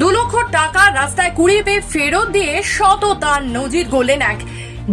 দু লক্ষ টাকা রাস্তায় কুড়িয়ে পেয়ে ফেরত দিয়ে শত তার নজির গড়লেন এক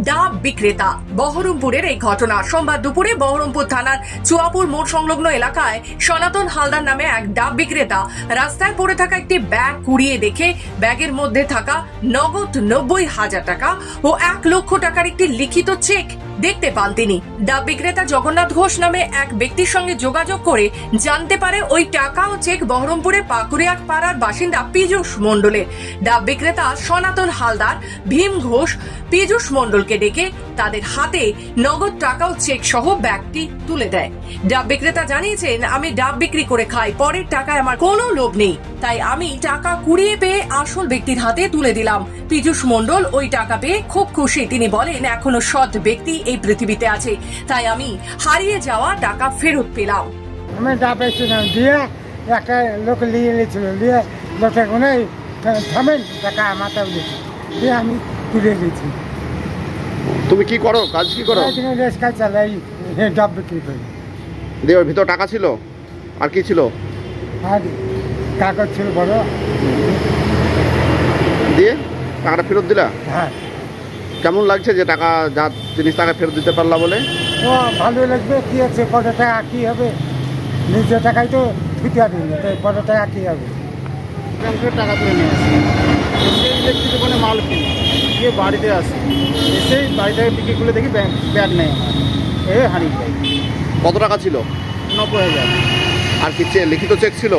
ডাব বিক্রেতা। বহরমপুরের এই ঘটনা। সোমবার দুপুরে বহরমপুর থানার চুয়াপুর মোড় সংলগ্ন এলাকায় সনাতন হালদার নামে এক ডাব বিক্রেতা রাস্তায় পড়ে থাকা একটি ব্যাগ কুড়িয়ে দেখে ব্যাগের মধ্যে থাকা নগদ নব্বই হাজার টাকা ও এক লক্ষ টাকার একটি লিখিত চেক দেখতে পান তিনি। ডাব বিক্রেতা জগন্নাথ ঘোষ নামে এক ব্যক্তির সঙ্গে যোগাযোগ করে জানতে পারে ওই টাকা ও চেক বহরমপুরে পাকুড়িয়া পাড়ার বাসিন্দা পীযূষ মণ্ডলের ডাব বিক্রেতা সনাতন হালদার, ভীম ঘোষ, পীযূষ মণ্ডলকে ডেকে তাদের হাতে নগদ টাকা ও চেক সহ ব্যাগটি তুলে দেয়। ডাব বিক্রেতা জানিয়েছেন, আমি ডাব বিক্রি করে খাই, পরের টাকায় আমার কোনো লোভ নেই। তাই আমি টাকা কুড়িয়ে পেয়ে আসল ব্যক্তির হাতে তুলে দিলাম। পীযূষ মণ্ডল ওই টাকা পেয়ে খুব খুশি। তিনি বলেন, এখনও সৎ ব্যক্তি এই পৃথিবীতে আছে। তাই আমি হারিয়ে যাওয়া টাকা ফেরত পেলাম। আমি যা পেয়েছিলাম দিয়ে একটা লোক নিয়ে নিয়েছিল নিয়ে লোকটা কোনো থামেন টাকা মাথায় দিয়েছি। দিয়ে আমি তুলে দিয়েছি। তুমি কি করো? কাজ কি করো? এখানে রেস্কা চালাই ডাব বিক্রি করি। দিয়ে ওর ভিতর টাকা ছিল? আর কি ছিল? আর কাগজ ছিল বড়। দিয়ে টাকাটা ফেরত দিলা? হ্যাঁ। কেমন লাগছে যে টাকা যা জিনিস টাকা ফেরত দিতে পারলা বলে? ও ভালো লাগবে। কী আছে কত টাকা কী হবে? নিজের টাকায় তো ছুটি আর তো কত টাকা কী হবে? ব্যাংক থেকে টাকা তুলে নিয়ে আসি। এসে ইলেকট্রিক দোকানে মাল কিনি গিয়ে বাড়িতে আসি। এসেই বাড়ি থেকে বিক্রি করলে দেখি ব্যাগ ব্যাগ নেই আমার। এ হারিয়ে যায়। কত টাকা ছিল? নব্বই হাজার। আর কি চে- লিখিত চেক ছিল?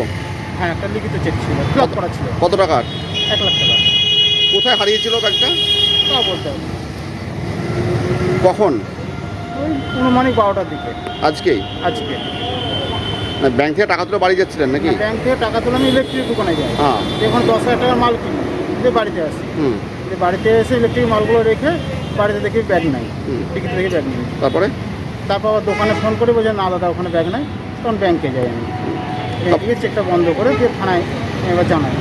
হ্যাঁ একটা লিখিত চেক ছিল ব্লক করা ছিল। কত টাকার? এক লাখ টাকা। কোথায় হারিয়েছিল ব্যাগটা হবে কখন? অনুমানিক বারোটার দিকে। আজকেই আজকে। না ব্যাংক থেকে টাকা তুলে বাড়ি যাচ্ছিলেন নাকি? ব্যাংক থেকে টাকা তুলে আমি ইলেকট্রিক দোকানে যাই। হ্যাঁ। এখন দশ হাজার টাকার মাল কিনি দিয়ে বাড়িতে আসি হুম। বাড়িতে এসে ইলেকট্রিক মালগুলো রেখে বাড়িতে দেখি ব্যাগ নাই। টিকিট দেখি ব্যাগ নেই। তারপরে? তারপর আবার দোকানে ফোন করে বলছে না দাদা ওখানে ব্যাগ নাই। তখন ব্যাংকে যাই আমি। এদিকে চেকটা বন্ধ করে দিয়ে থানায় এবার জানাই।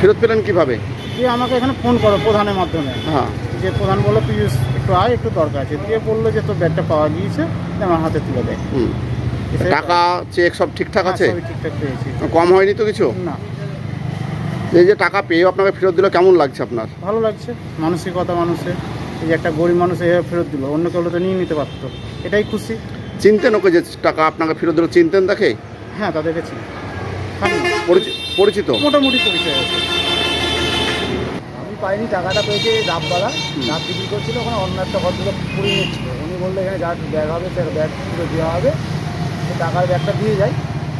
ফেরত পেলেন কীভাবে? দিয়ে আমাকে এখানে ফোন করো প্রধানের মাধ্যমে। হ্যাঁ। যে প্রধান বলল পিউষ একটু আয় একটু দরকার আছে। দিয়ে বলল যে তোর ব্যাগটা পাওয়া গিয়েছে আমার হাতে তুলে দেয় টাকা চেক সব ঠিকঠাক হ্যাঁ, আছে? ঠিকঠাক পেয়েছি। কম হয়নি তো কিছু? না। এই যে টাকা পেয়ে আপনাকে ফেরত দিল কেমন লাগছে আপনার? ভালো লাগছে মানসিকতা মানুষের। এই যে একটা গরিব মানুষ এভাবে ফেরত দিল অন্য কেউ তো নিয়ে নিতে পারতো। এটাই খুশি। চিনতেন ওকে যে টাকা আপনাকে ফেরত দিল চিনতেন দেখে হ্যাঁ তাদেরকে চিনি। পরিচিত? মোটামুটি পরিচয় আছে। পাইনি টাকাটা পেয়েছে ডাবওয়ালা ডাব বিক্রি করছিল ওখানে অন্য একটা ভদ্রলোক পুড়িয়ে নিচ্ছিল উনি বলল এখানে যার ব্যাগ হবে তার ব্যাগ পুরো দেওয়া হবে। তো টাকার ব্যাগটা দিয়ে যায়।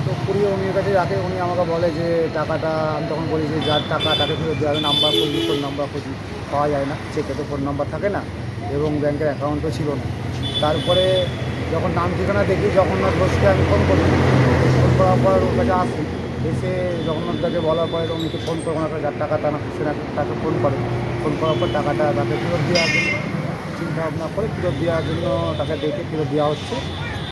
তো পুড়িয়ে উনির কাছে রাখে। উনি আমাকে বলে যে টাকাটা আমি তখন বলি যে যার টাকা তাকে ফেরত দেওয়া হবে। নাম্বার খুঁজি ফোন নাম্বার খুঁজি পাওয়া যায় না। চেকে তো ফোন নাম্বার থাকে না। এবং ব্যাংকের অ্যাকাউন্টও ছিল না। তারপরে যখন নাম ঠিকানা দেখি যখন জগন্নাথ ঘোষকে আমি ফোন করি ফোন করার পর ওর কাছে আসি। এসে যখন দাকে বলার পরে তখন উনিকে ফোন করে না যার টাকা টানা না তাকে ফোন করে ফোন করার পর টাকাটা তাকে ফেরত দেওয়ার জন্য চিন্তা ভাবনা করে ফেরত দেওয়ার জন্য তাকে দেখে ফেরত দেওয়া হচ্ছে।